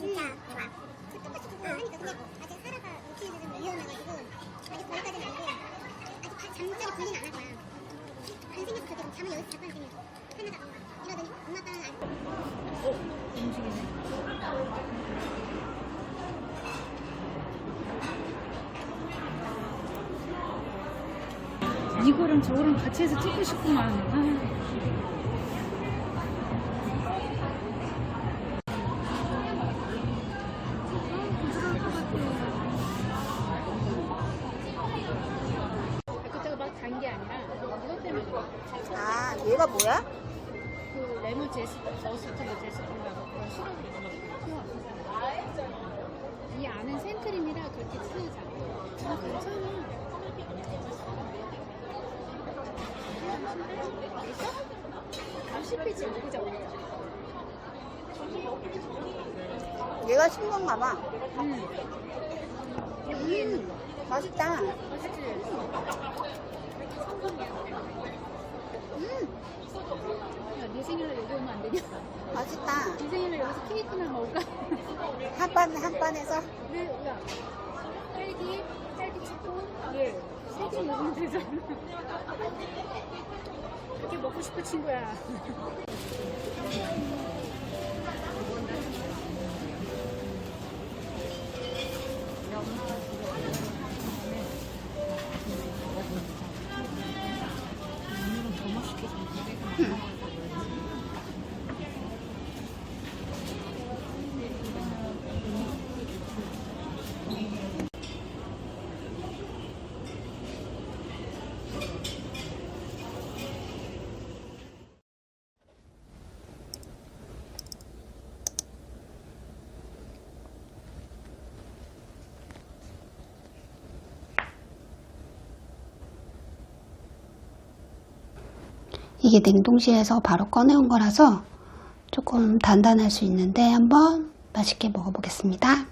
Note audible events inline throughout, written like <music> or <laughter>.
진짜 대박. 똑같이 듣고 하니까 근데 아직 사라가 놓치는 좀 위험해가지고 아직 거기까지는 아니고 아직 바- 잠자리 분리는 안할 거야. 안 생겨서 그렇게 좀 잠을 여기서 자꾸 안 생겨. 하나가 이러더니 엄마 아빠는 안 이거랑 저거랑 같이 해서 찍고 싶구만. 아. 그 그렇게 쓰지 않아. 아, 괜찮아. 얘가 싱거운가 봐. 음. 음, 맛있다. 맛있지? 음, 야, 네 생일날 여기 오면 안 되냐? 맛있다. 네 생일날 여기서 케이크나 먹을까? 한 판, 한 판에서. 네, 야, 딸기, 딸기 초코, 예, 세개 먹으면 되잖아. 이렇게 먹고 싶은 친구야. 이게 냉동실에서 바로 꺼내온 거라서 조금 단단할 수 있는데 한번 맛있게 먹어보겠습니다.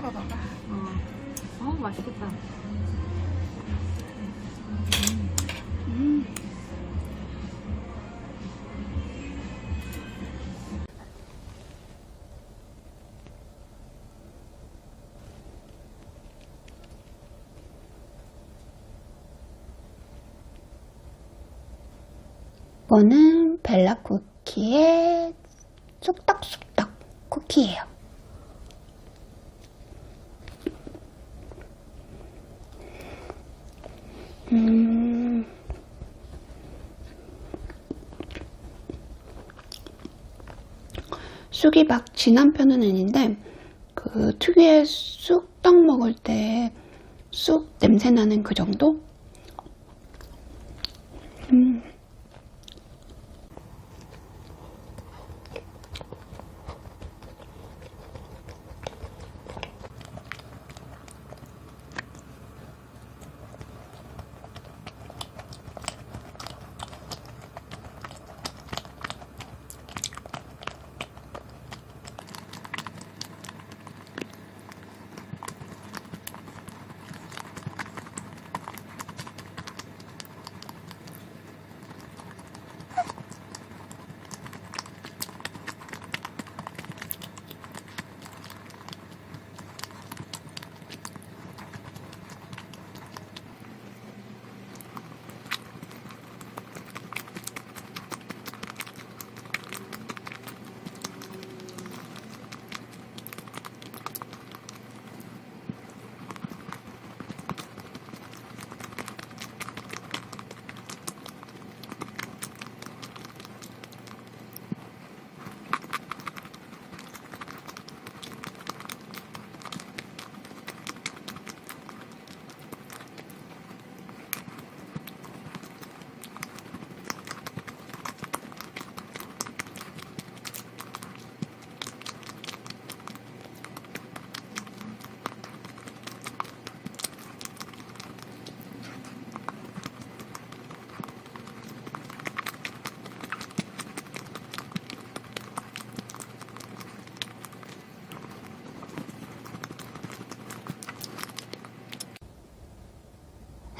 먹어봐봐. 어, 어 맛있겠다. 음. 이거는 벨라 쿠키의 쑥떡쑥떡 쿠키예요. 음. 쑥이 막 진한 편은 아닌데 그 특유의 쑥 떡 먹을 때 쑥 냄새 나는 그 정도? 음.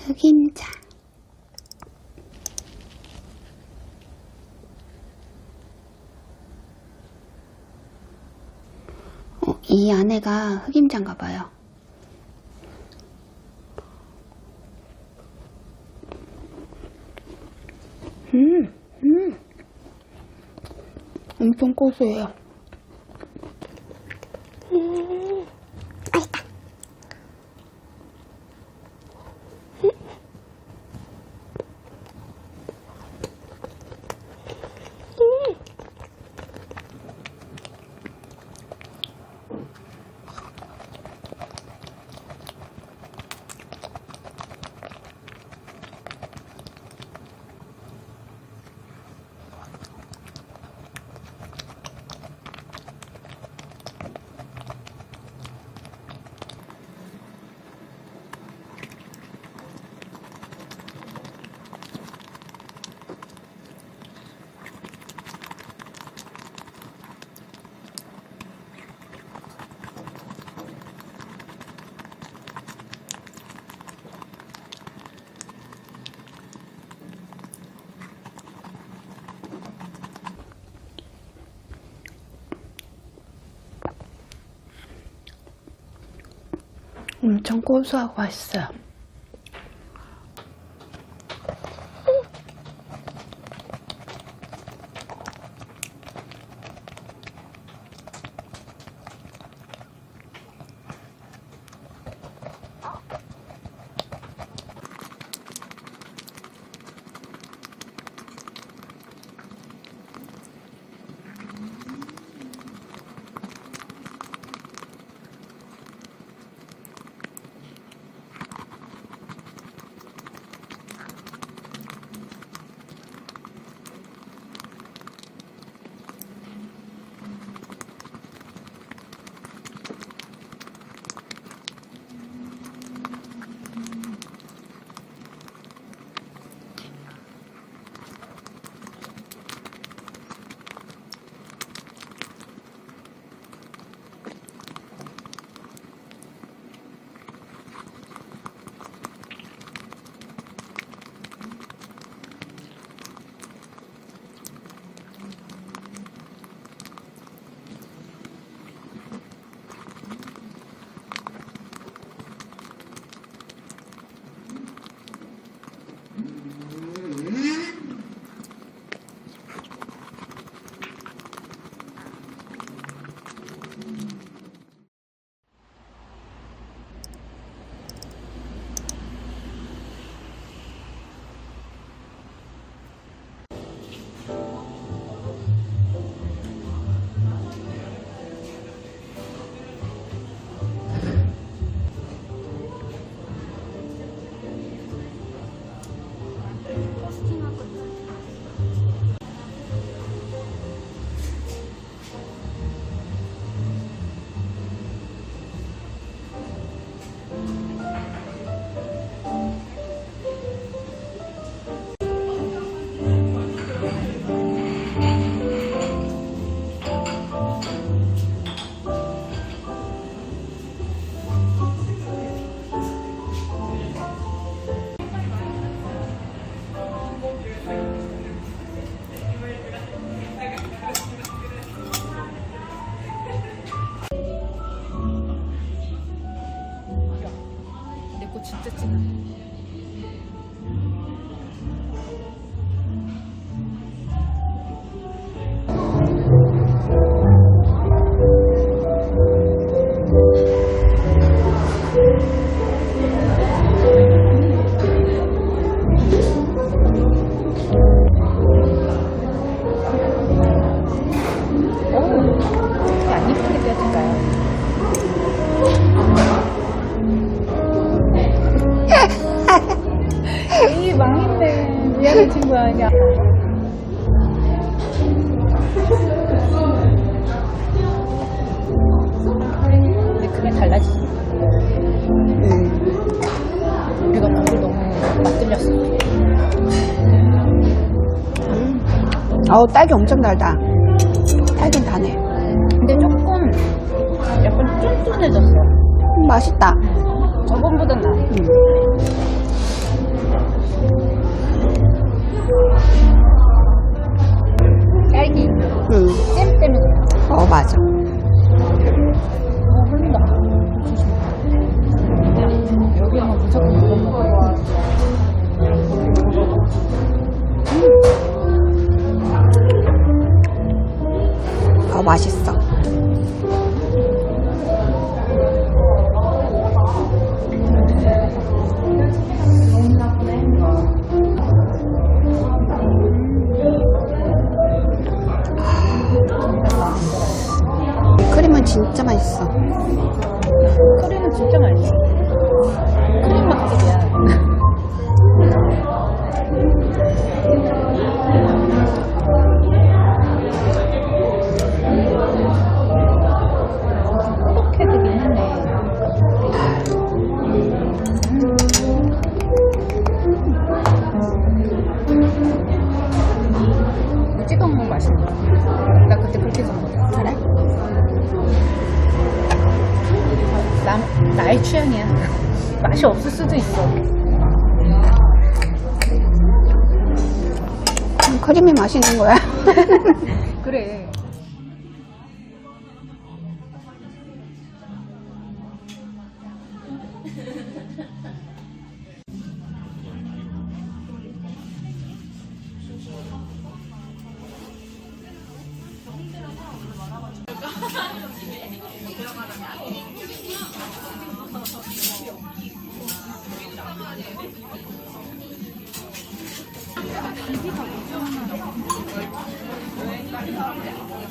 흑임자. 어, 이 안에가 흑임자인가 봐요. 음, 음. 엄청 고소해요. 엄청 고소하고 맛있어요. Thank you. 미안해, 친구야. 야. 근데 그게 달라지지. 음. 우리가 물을 너무 맛들렸어. 어우, 딸기 엄청 달다. 딸긴 다네. 근데 조금 약간 쫀쫀해졌어. 음, 맛있다. 저번보다 나. 음. 어, 맞 진짜 맛있어. 크림은 진짜 맛있어. 크림 맛집이야. 나, 나의 취향이야. 맛이 없을 수도 있어. 음, 크림이 맛있는 거야. <laughs> 그래.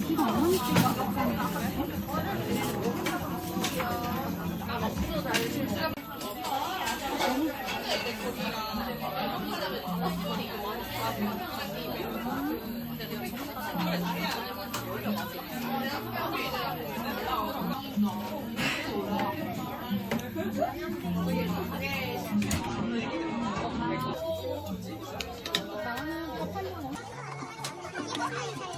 이거 어머니 찍어. Oh,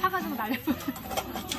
사가지고 날려버려.